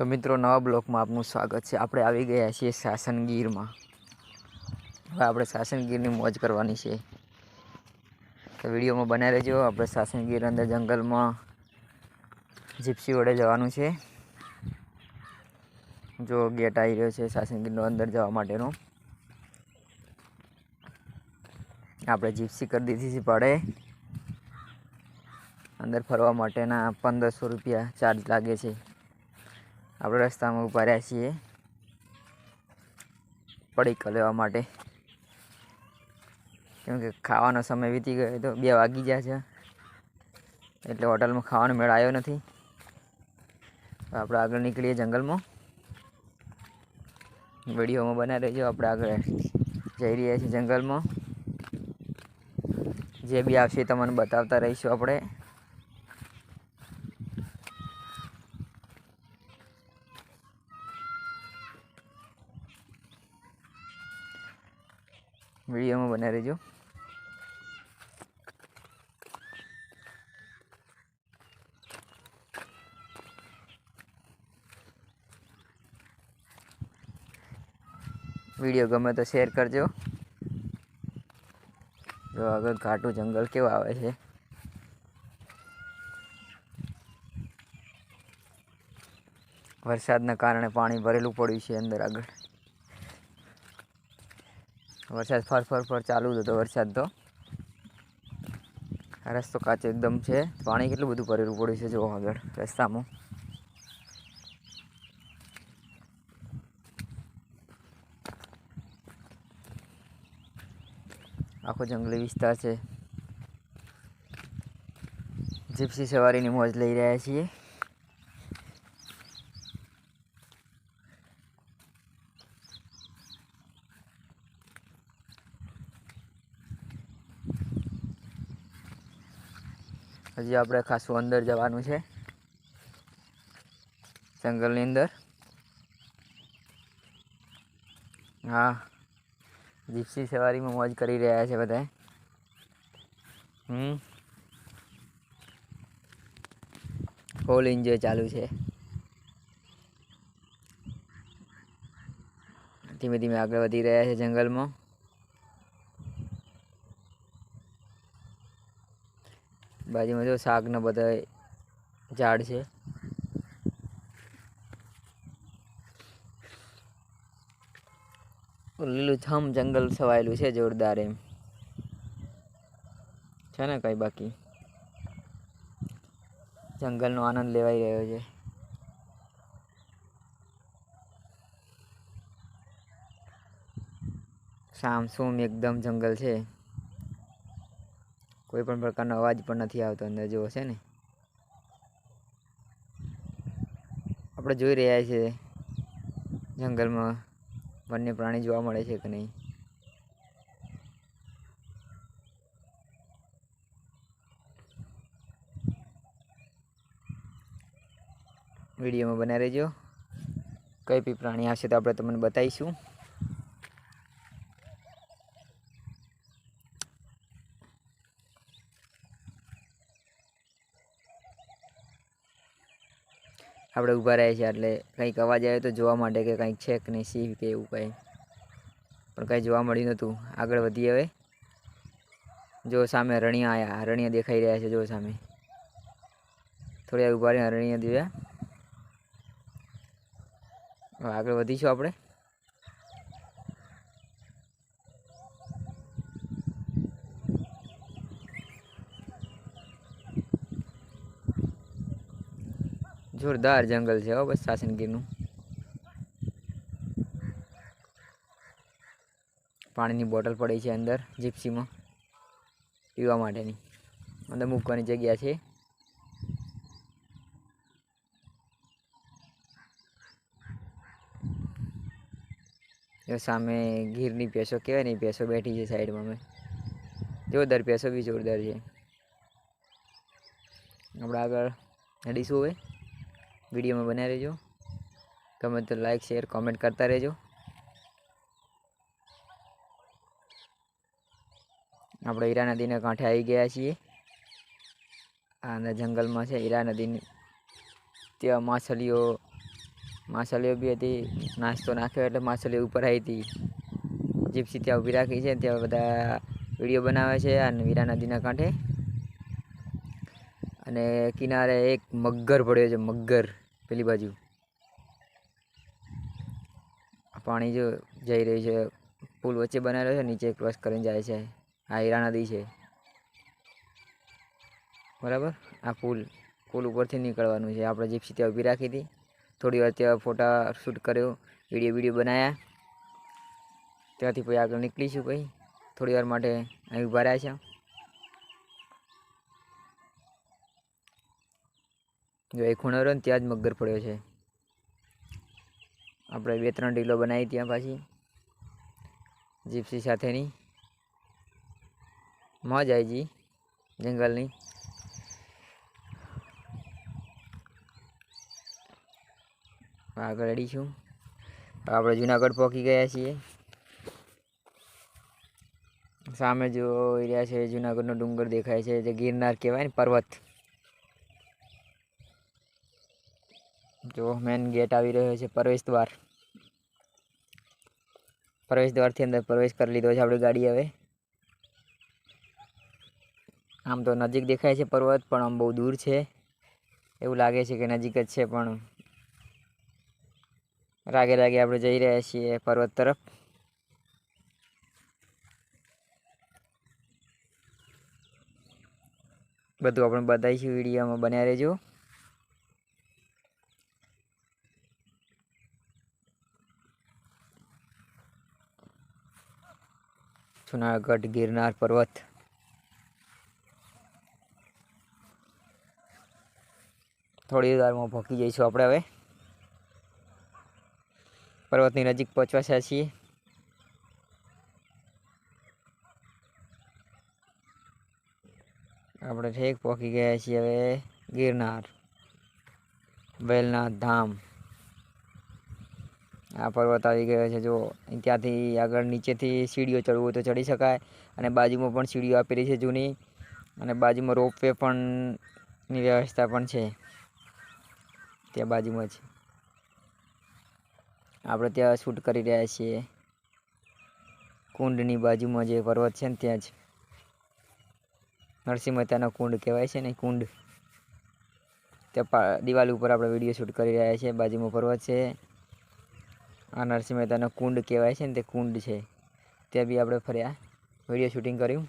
તો મિત્રો, નવા બ્લોકમાં આપનું સ્વાગત છે. આપણે આવી ગયા છીએ સાસનગીરમાં હવે આપણે સાસનગીરની મોજ કરવાની છે. તો વિડીયોમાં બનાવી રહેજો. આપણે સાસનગીર અંદર જંગલમાં જીપ્સી વડે જવાનું છે. જો ગેટ આવી રહ્યો છે સાસનગીરનો અંદર જવા માટેનો. આપણે જીપ્સી કરી દીધી છે પાડે અંદર ફરવા માટેના પંદરસો રૂપિયા ચાર્જ લાગે છે. આપણે રસ્તામાં ઊભા રહ્યા છીએ. પડીકા લેવા માટે. કેમ કે ખાવાનો સમય વીતી ગયો તો બે વાગી ગયા છે. એટલે હોટલમાં ખાવાનો મેળ આવ્યો નથી. આપણે આગળ નીકળીએ જંગલમાં. વિડીયોમાં બનાવી રહેજો આપણે આગળ જઈ રહ્યા છીએ જંગલમાં. જે બી આવશે તમને બતાવતા રહીશું આપણે વિડીયોમાં બના રહેજો. વીડિયો ગમે તો શેર કરજો. જો આગળ ઘાટું જંગલ કેવું આવે છે. વરસાદના કારણે પાણી ભરેલું પડ્યું છે અંદર આગળ. વરસાદ ફર ફર ફર ચાલુ જ હતો વરસાદ તો. રસ્તો કાચો એકદમ છે. પાણી કેટલું બધું ભરેલું પડ્યું છે જો આગળ રસ્તામાં. આખો જંગલી વિસ્તાર છે. જીપ્સી સવારીની મોજ લઈ રહ્યા છીએ. હજી આપણે ખાસું અંદર જવાનું છે. જંગલની અંદર. હા. જીપ્સી સવારીમાં મોજ કરી રહ્યા છે બધા હમ. ફૂલ એન્જોય ચાલુ છે. ધીમે ધીમે આગળ વધી રહ્યા છે જંગલમાં. બાજુમાં જો શાકના બધા ઝાડ છે. લીલુંછમ જંગલ છવાયેલું છે જોરદાર એમ. છે ને કંઈ બાકી? જંગલનો આનંદ લેવાઈ રહ્યો છે. સામસુમ એકદમ જંગલ છે. કોઈ પણ પ્રકારનો અવાજ પણ નથી આવતો અંદર, જુઓ, છે ને? આપણે જોઈ રહ્યા છીએ જંગલમાં વન્ય પ્રાણી જોવા મળે છે કે નહીં? વિડીયોમાં બનાવી રહેજો કઈ બી પ્રાણી આવશે તો આપણે તમને બતાવીશું. આપણે ઊભા રહ્યા છીએ એટલે કંઈક અવાજ આવ્યો તો જોવા માટે કે કંઈક છે કે નહીં સિંહ કે એવું કંઈ. પણ કંઈ જોવા મળ્યું નહોતું. આગળ વધીએ હવે. જો સામે રણિયા આવ્યા રણિયા દેખાઈ રહ્યા છે જો સામે. થોડી ઊભા રહ્યા, રણિયા જોયા. આગળ વધીશું આપણે. જોરદાર જંગલ છે હો બસ સાસનગીરનું પાણીની બોટલ પડી છે અંદર જીપ્સીમાં. પીવા માટેની. અંદર મૂકવાની જગ્યા છે. સામે ગીરની પેસો કહેવાય નહીં પેસો બેઠી છે સાઈડમાં અમે. જોરદાર પેસો બી જોરદાર છે. આપણે આગળ હેડીશું હવે. વિડીયોમાં બનાવી રહેજો. ગમે તો લાઈક શેર કોમેન્ટ કરતા રહેજો. આપણે હીરા નદીના કાંઠે આવી ગયા છીએ. આના જંગલમાં છે હીરા નદીની ત્યાં માછલીઓ માછલીઓ બી હતી. નાસ્તો નાખ્યો એટલે માછલીઓ ઉપર આવી હતી. જીપ્સી ત્યાં ઊભી રાખી છે ત્યાં બધા વીડિયો બનાવે છે અને હીરા નદીના કાંઠે. અને કિનારે એક મગર પડ્યો છે, મગર. પેલી બાજુ. પાણી જો જઈ રહ્યું છે, પુલ વચ્ચે બનાવેલો છે, નીચે ક્રોસ કરીને જાય છે. આ હીરા નદી છે. બરાબર? આ પુલ પુલ ઉપરથી નીકળવાનું છે. આપણે જીપસી ત્યાં ઊભી રાખી હતી. થોડી વાર ત્યાં ફોટા શૂટ કર્યો વીડિયો વીડિયો બનાવ્યા ત્યાંથી પછી આગળ નીકળીશું પછી થોડી વાર માટે અહીં ઊભા રહ્યા છે જો એ ખૂણો રહ્યો ને ત્યાં જ મગર પડ્યો છે. આપણે બે ત્રણ ઢીલો બનાવી ત્યાં પાછી. જીપ્સી સાથેની. મોજ આવી જી, જંગલની. આગળ અડીશું. આપણે જુનાગઢ પહોંચી ગયા છીએ. સામે જો રહ્યા છે, જુનાગઢનો ડુંગર દેખાય છે, જે ગિરનાર કહેવાય ને પર્વત જો મેન ગેટ આવી રહ્યો છે પ્રવેશ દ્વાર. પ્રવેશ દ્વારથી અંદર પ્રવેશ કરી લીધો છે આપણી ગાડી હવે. આમ તો નજીક દેખાય છે પર્વત, પણ આમ બહુ દૂર છે. એવું લાગે છે કે નજીક જ છે, પણ રાગે રાગે આપણે જઈ રહ્યા છીએ પર્વત તરફ. બધું આપણે બતાવીશું વિડીયોમાં. બન્યા રહેજો. જુનાગઢ ગિરનાર પર્વત. થોડી વારમાં ભોકી જઈશું આપણે હવે. પર્વતની નજીક પહોંચવા છીએ. આપણે ઠેક પહોંચી ગયા છીએ હવે ગિરનાર, વેલનાથ ધામ. આ પર્વત આવી ગયો છે. જો ત્યાંથી આગળ નીચેથી સીડીઓ ચડવું હોય તો ચડી શકાય અને બાજુમાં પણ સીડીઓ આપેલી છે જૂની અને બાજુમાં રોપવે વે પણની વ્યવસ્થા પણ છે. ત્યાં બાજુમાં જ. આપણે ત્યાં શૂટ કરી રહ્યા છીએ. કુંડની બાજુમાં જે પર્વત છે ને ત્યાં જ. નરસિંહ મહેતાનો કુંડ કહેવાય છે ને, કુંડ. ત્યાં દિવાલ ઉપર આપણે વીડિયો શૂટ કરી રહ્યા છીએ. બાજુમાં પર્વત છે. આ નરસિંહ મહેતાનો કુંડ કહેવાય છે ને તે કુંડ છે. ત્યાં બી આપણે ફર્યા વીડિયો શૂટિંગ કર્યું.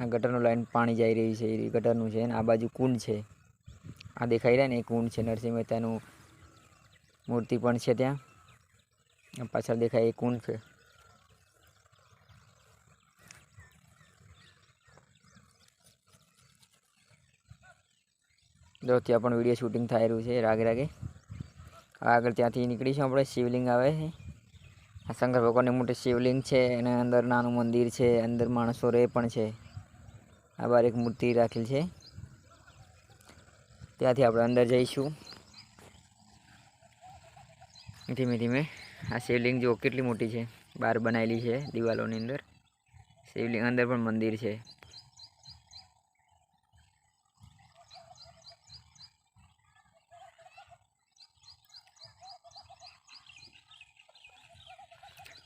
આ ગટરનું લાઈન પાણી જઈ રહ્યું છે, એ ગટરનું છે અને આ બાજુ કુંડ છે. આ દેખાઈ રહ્યા ને એ કુંડ છે, નરસિંહ મહેતાનું મૂર્તિ પણ છે ત્યાં. પાછળ દેખાય એ કુંડ છે. જો ત્યાં પણ વીડિયો શૂટિંગ થઈ રહ્યું છે, રાગે રાગે. આગળ ત્યાંથી નીકળીશું આપણે, શિવલિંગ આવે છે. આ શંકર ભગવાનની મોટી શિવલિંગ છે અને અંદર નાનું મંદિર છે, અંદર માણસો રહે પણ છે. આ બાર એક મૂર્તિ રાખેલ છે. ત્યાંથી આપણે અંદર જઈશું. ધીમે ધીમે. આ શિવલિંગ જો કેટલી મોટી છે. બહાર બનાવેલી છે, દિવાલોની અંદર. શિવલિંગ અંદર પણ મંદિર છે.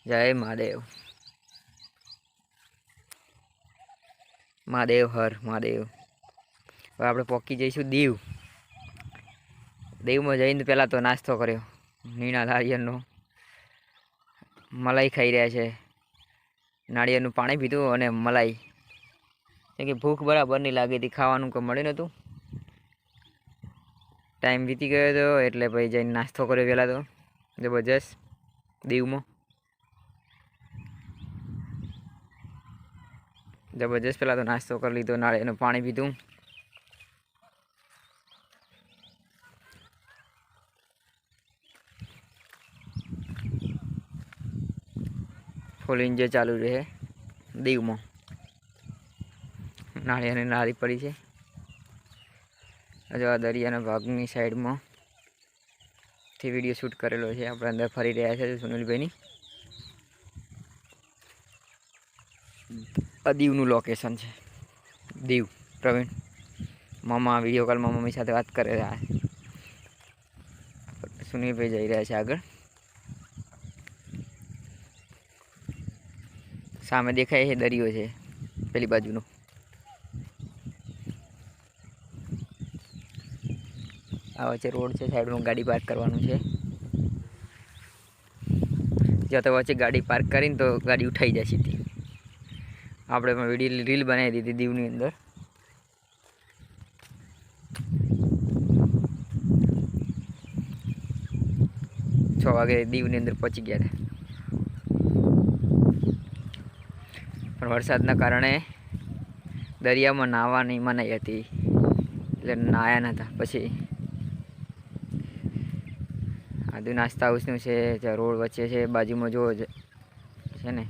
જય મહાદેવ. મહાદેવ હર, મહાદેવ. હવે આપણે પોકી જઈશું દીવ. દીવમાં જઈને પહેલાં તો નાસ્તો કર્યો. નીણા નાળિયેરનો મલાઈ ખાઈ રહ્યા છે. નાળિયેરનું પાણી પીધું અને મલાઈ. કેમ કે ભૂખ બરાબર નહીં લાગી હતી, ખાવાનું કોઈ મળ્યું નહોતું. ટાઈમ વીતી ગયો હતો એટલે પછી જઈને નાસ્તો કર્યો પહેલાં તો. જબરજસ્ત. દીવમાં. જબરજસ્ત પહેલાં તો નાસ્તો કરી લીધો નાળિયેરનું પાણી પીધું. ફૂલ ઇન્જોય ચાલુ રહે દીવમાં. નાળિયેરની નાળી પડી છે. હજુ આ દરિયાના ભાગની સાઈડમાં થી વીડિયો શૂટ કરેલો છે. આપણે અંદર ફરી રહ્યા છે સુનિલભાઈની. આ દીવનું લોકેશન છે. દીવ, પ્રવીણ. મામા વીડિયો કોલમાં મમ્મી સાથે વાત કરે રહ્યા સુનિલભાઈ જઈ રહ્યા છે આગળ. સામે દેખાય છે દરિયો છે, પેલી બાજુનો. આ વચ્ચે રોડ છે, સાઈડમાં ગાડી પાર્ક કરવાનું છે. જ્યાં તો વચ્ચે ગાડી પાર્ક કરીને તો ગાડી ઉઠાઈ જાય સીધી. આપણે પણ વીડિયો રીલ બનાવી દીધી દીવની અંદર. છ વાગે દીવની અંદર પહોંચી ગયા હતા પણ વરસાદના કારણે દરિયામાં નાહવાની મનાઈ હતી. એટલે નાહ્યા નહોતા પછી આદુ નાસ્તા હાઉસનું છે રોડ વચ્ચે છે, બાજુમાં જોવો છે ને?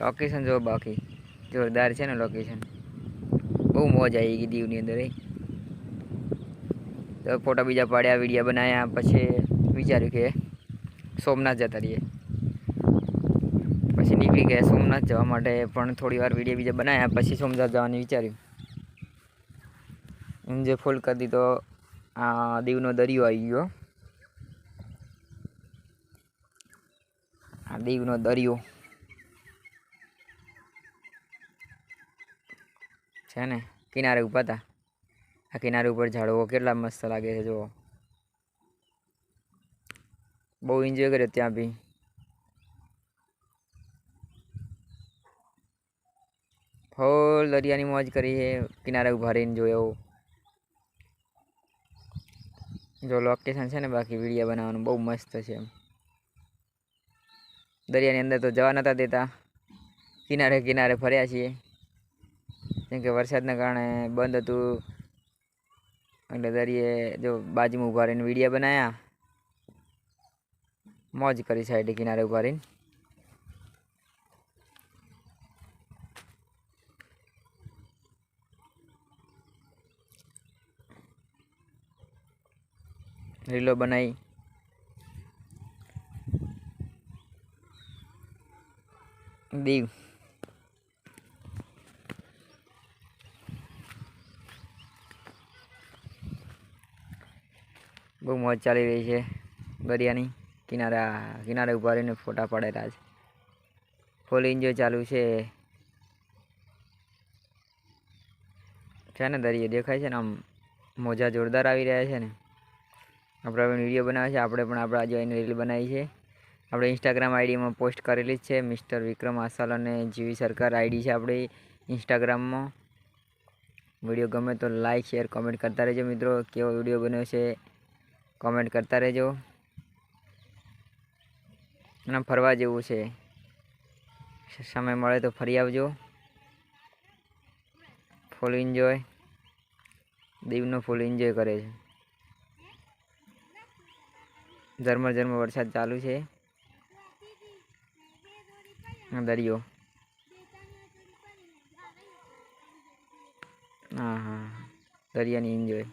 લોકેશન જોવો બાકી. જોરદાર છે ને લોકેશન બહુ મોજ આવી ગઈ દીવની અંદર તો ફોટા બીજા પાડ્યા વિડીયા બનાવ્યા પછી વિચાર્યું કે સોમનાથ જતા રહીએ. પછી નીકળી ગયા સોમનાથ જવા માટે, પણ થોડી વાર વીડિયો બીજા બનાવ્યા પછી સોમનાથ જવાનું વિચાર્યું. જે ફૂલ કરી દીધો, આ દીવનો દરિયો આવી ગયો. આ દીવનો દરિયો. છે ને, કિનારે ઊભા હતા આ કિનારે ઉપર ઝાડવો કેટલા મસ્ત લાગે છે, જુઓ. બહુ એન્જોય કર્યો ત્યાં બી. ફૂલ દરિયાની મોજ કરી છે કિનારે ઊભા રહીને જોયો. જો લોકેશન છે ને, બાકી વીડિયો બનાવવાનું બહુ મસ્ત છે એમ. દરિયાની અંદર તો જવા નતા દેતા. કિનારે કિનારે ફર્યા છીએ. કેમ કે વરસાદના કારણે બંધ હતું. એટલે દરિયે જો બાજુમાં ઊભા રહીને વિડીયા બનાવ્યા મોજ કરી સાઈડે કિનારે ઊભા રહીને. રીલો બનાવી દીવ. બહુ મોજ ચાલી રહી છે દરિયાની. કિનારા, કિનારે ઊભા રહીને ફોટા પડેલા છે. ફૂલ એન્જોય ચાલુ છે. છે ને દરિયો? દેખાય છે ને આમ મોજા જોરદાર આવી રહ્યા છે ને. આપણે હવે વીડિયો બનાવે છે. આપણે પણ આપણા જોઈને રીલ બનાવી છે. આપણે ઇન્સ્ટાગ્રામ આઈડીમાં પોસ્ટ કરેલી જ છે. મિસ્ટર વિક્રમ આસાલ અને જીવી સરકાર આઈડી છે આપણી ઇન્સ્ટાગ્રામમાં વીડિયો ગમે તો લાઈક શેર કોમેન્ટ કરતા રહેજો મિત્રો. કેવો વીડિયો બન્યો છે? કોમેન્ટ કરતા રહેજો. અને ફરવા જેવું છે. સમય મળે તો ફરી આવજો. ફૂલ એન્જોય દીવનો ફૂલ એન્જોય કરે છે. ઝરમર ઝરમર વરસાદ ચાલુ છે. દરિયો. હા હા દરિયાની એન્જોય